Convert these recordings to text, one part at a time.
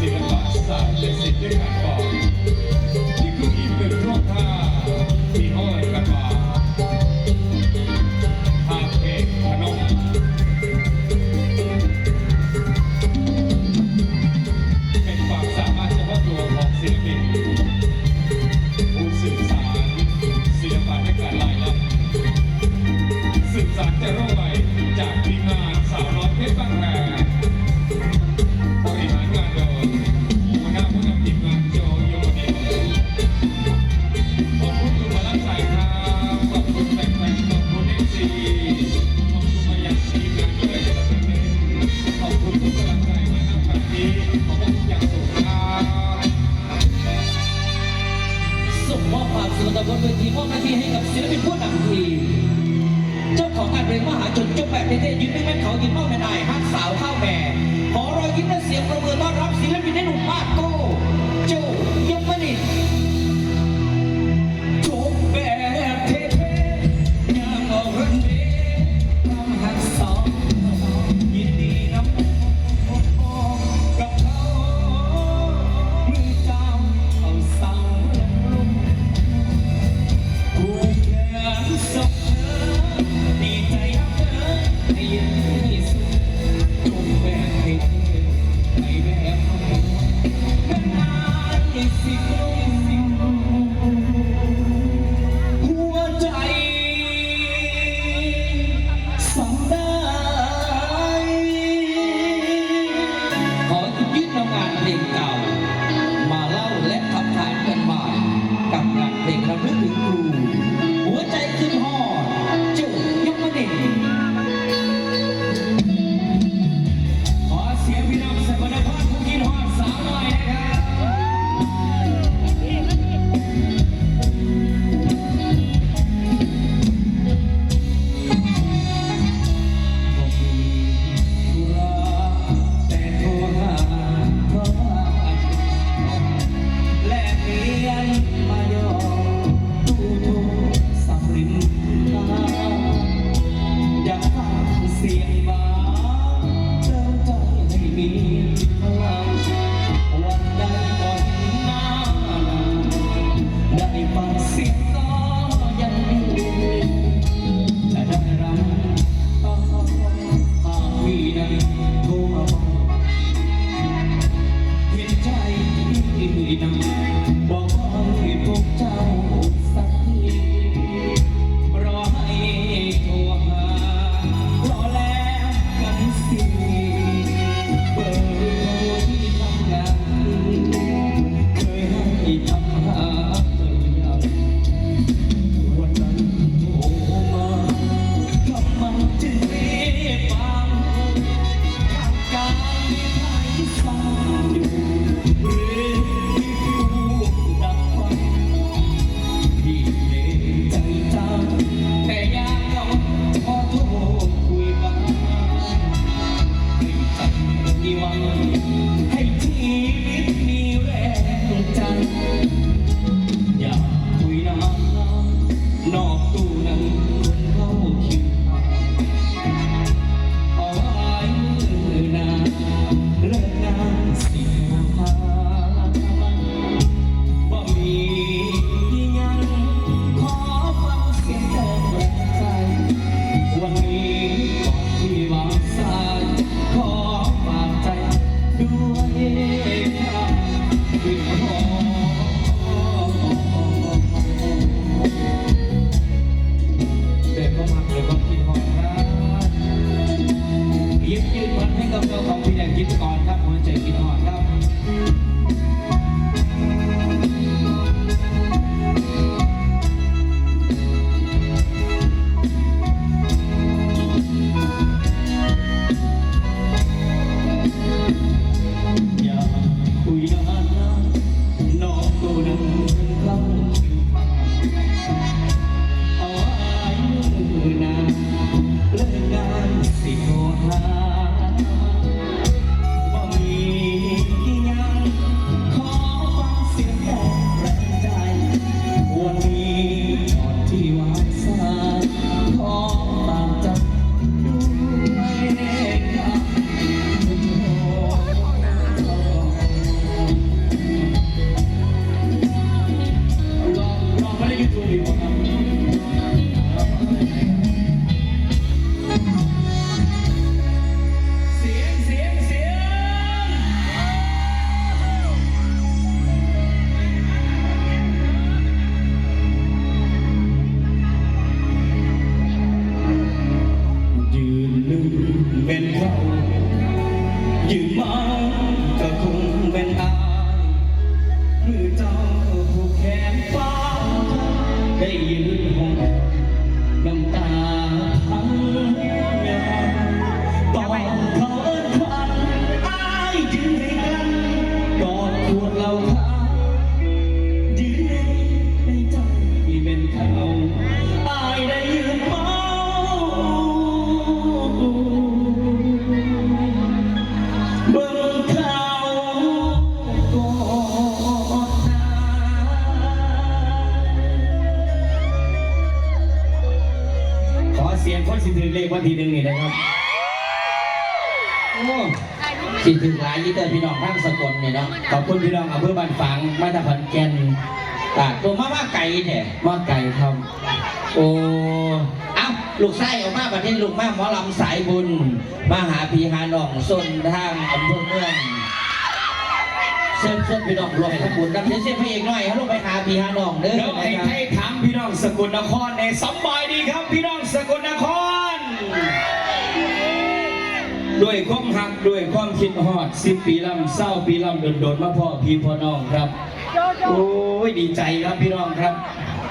Sitting on the side, just sitting on เสียงบา สิถึงหลายยี่เตอร์พี่น้องทั้งสกลเนี่ยเนาะขอบคุณพี่น้องอำเภอบ้านฝางมาจากขอนแก่นอ่าตัวมาว่าไก่แท้มาไก่ครับโอ้เอ้าลูกไส้ออกมาประเทศลูกมาหมอลำสายบุญมาหาพี่หาน้องส้นทางอำเภอเมืองเส้นเส้นพี่น้องรวมทำบุญนำเส้นเส้นพระเอกหน่อยเขาลงไปหาพี่หาน้องเด้อเดี๋ยวนะให้ครับให้ถามพี่น้องสกลนครในสำบายดีครับพี่น้องสกลนคร ด้วยความหักด้วยความคิดฮอดสิบปีลำเศร้าปีลำโดนโดนๆมาพ่อพี่พ่อน้องครับ โอ้ยดีใจครับพี่น้องครับ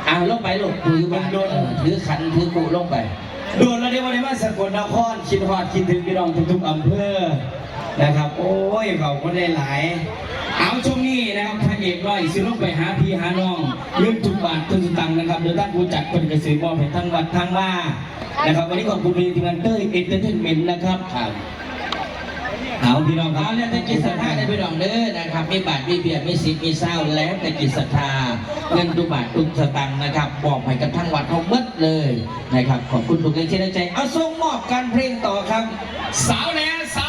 อ่าลงไปลูกถือบันโดนเออถือขันถือกุลงไปโดนแล้วเดี๋ยววันนี้มาสกลนครคิดฮอดคิดถึงพี่น้องทุกๆอำเภอนะครับ โอ้ยขอบคุณหลายๆเอาช่วงนี้นะครับพระเอกร้อยสิลงไปหาพี่หาน้องเรื่องทุกบาททุกสตังค์นะครับเดี๋ยวท่านผู้จัดคนกระสือมอบให้ทั้งวัดทั้งว่านะครับวันนี้ขอบคุณทีมงานเต้ยเอ็นเตอร์เทนเมนต์นะครับครับ เอาพี่น้องครับเอาแล้วแต่จิตศรัทธาได้พี่น้องเด้อนะครับมีบาทมีเบียร์มีสิทธิ์มีเศร้าแล้วแต่จิตศรัทธาเงินทุกบาททุกสตังค์นะครับบอกให้กับทั้งวัดเขาเบิดเลยนะครับขอบคุณทุกแรงเชื่อใจ เอาส่งมอบการเพลงต่อครับ สาวแหน่สาว